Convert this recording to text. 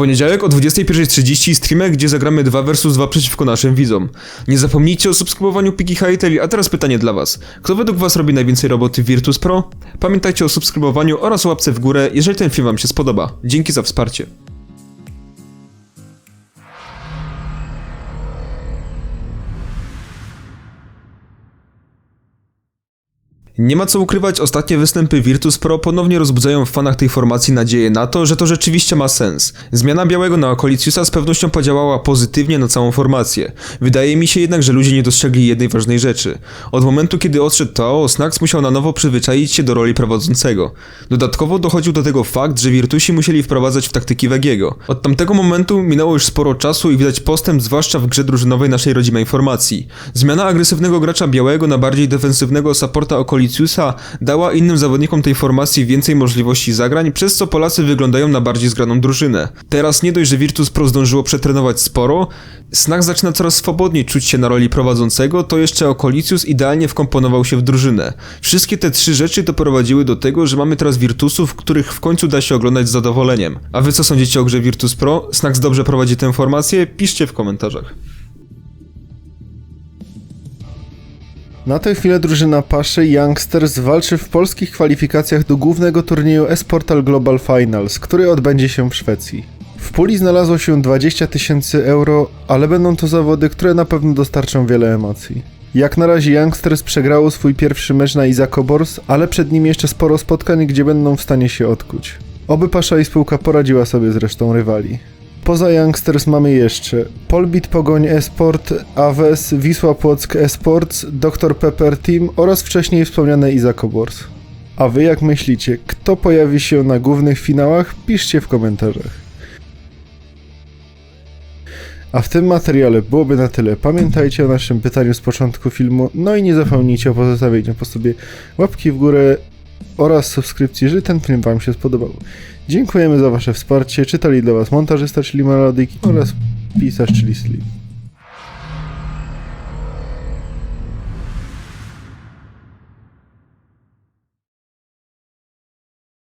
poniedziałek o 21.30 streamek, gdzie zagramy 2 vs 2 przeciwko naszym widzom. Nie zapomnijcie o subskrybowaniu Piki Highteli, a teraz pytanie dla was. Kto według was robi najwięcej roboty w Virtus Pro? Pamiętajcie o subskrybowaniu oraz łapce w górę, jeżeli ten film wam się spodoba. Dzięki za wsparcie. Nie ma co ukrywać, ostatnie występy Virtus Pro ponownie rozbudzają w fanach tej formacji nadzieję na to, że to rzeczywiście ma sens. Zmiana białego na Okoliciusa z pewnością podziałała pozytywnie na całą formację. Wydaje mi się jednak, że ludzie nie dostrzegli jednej ważnej rzeczy. Od momentu, kiedy odszedł Tao, Snax musiał na nowo przyzwyczaić się do roli prowadzącego. Dodatkowo dochodził do tego fakt, że Virtusi musieli wprowadzać w taktyki Wegiego. Od tamtego momentu minęło już sporo czasu i widać postęp, zwłaszcza w grze drużynowej naszej rodzimej formacji. Zmiana agresywnego gracza białego na bardziej defensywnego supporta Okoliciusa dała innym zawodnikom tej formacji więcej możliwości zagrań, przez co Polacy wyglądają na bardziej zgraną drużynę. Teraz nie dość, że Virtus Pro zdążyło przetrenować sporo, Snack zaczyna coraz swobodniej czuć się na roli prowadzącego, to jeszcze Okolicius idealnie wkomponował się w drużynę. Wszystkie te trzy rzeczy doprowadziły do tego, że mamy teraz Virtusów, których w końcu da się oglądać z zadowoleniem. A wy co sądzicie o grze Virtus Pro? Snacks dobrze prowadzi tę formację? Piszcie w komentarzach. Na tę chwilę drużyna Paszy Youngsters walczy w polskich kwalifikacjach do głównego turnieju Esportal Global Finals, który odbędzie się w Szwecji. W puli znalazło się 20 tysięcy euro, ale będą to zawody, które na pewno dostarczą wiele emocji. Jak na razie Youngsters przegrało swój pierwszy mecz na Izakobors, ale przed nimi jeszcze sporo spotkań, gdzie będą w stanie się odkuć. Oby Pasza i spółka poradziła sobie z resztą rywali. Poza Youngsters mamy jeszcze Polbit Pogoń Esport, Aves, Wisła Płock Esports, Dr Pepper Team oraz wcześniej wspomniane Izakobors. A wy jak myślicie, kto pojawi się na głównych finałach? Piszcie w komentarzach. A w tym materiale byłoby na tyle. Pamiętajcie o naszym pytaniu z początku filmu, no i nie zapomnijcie o pozostawieniu po sobie łapki w górę oraz subskrypcji, jeżeli ten film Wam się spodobał. Dziękujemy za Wasze wsparcie. Czytali dla Was montażysta, czyli Melodik oraz pisarz, czyli Slim.